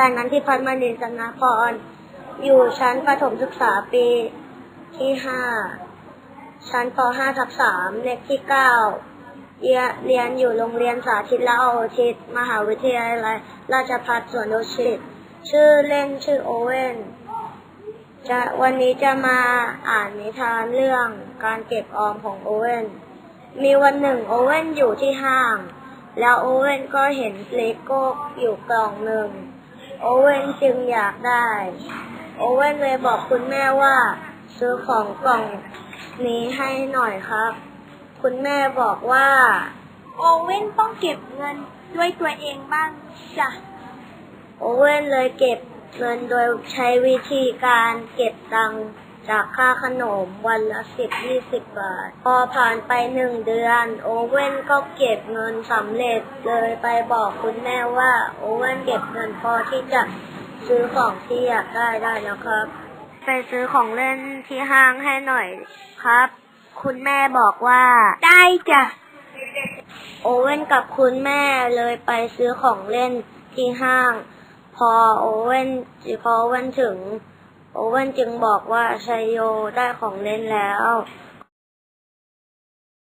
ชายนันทิพัฒน์มณีสนาพร อยู่ชั้นประถมศึกษาปีที่ห้าชั้นป .5 ทับ3เลขที่9เรียนเรียนอยู่โรงเรียนสาธิตละโอทิศมหาวิทยาลัยราชภัฏสวนดุสิตชื่อเล่นชื่อโอเว่นจะวันนี้จะมาอ่านนิทานเรื่องการเก็บออมของโอเว่น มีวันหนึ่งโอเว่นอยู่ที่ห้าง แล้วโอเว่นก็เห็นเลโก้อยู่กล่องหนึ่ง โอเว่นจึงอยากได้ โอเว่นเลยบอกคุณแม่ว่า ซื้อของกล่องนี้ให้หน่อยครับ คุณแม่บอกว่า โอเว่นต้องเก็บเงินด้วยตัวเองบ้างจ้ะ โอเว่นเลยเก็บเงินโดยใช้วิธีการเก็บตังค์ จากค่าขนมวันละสิบยี่สิบบาท พอผ่านไปหนึ่งเดือน โอเว่นก็เก็บเงินสำเร็จเลยไปบอกคุณแม่ว่า โอเว่นเก็บเงินพอที่จะซื้อของที่อยากได้ได้แล้วครับ ไปซื้อของเล่นที่ห้างให้หน่อยครับ คุณแม่บอกว่า ได้จ้ะโอเว่นกับคุณแม่เลยไปซื้อของเล่นที่ห้าง พอโอเว่นพอโอเว่นถึง โอเว่นจึงบอกว่าชัยโยได้ของเล่นแล้ว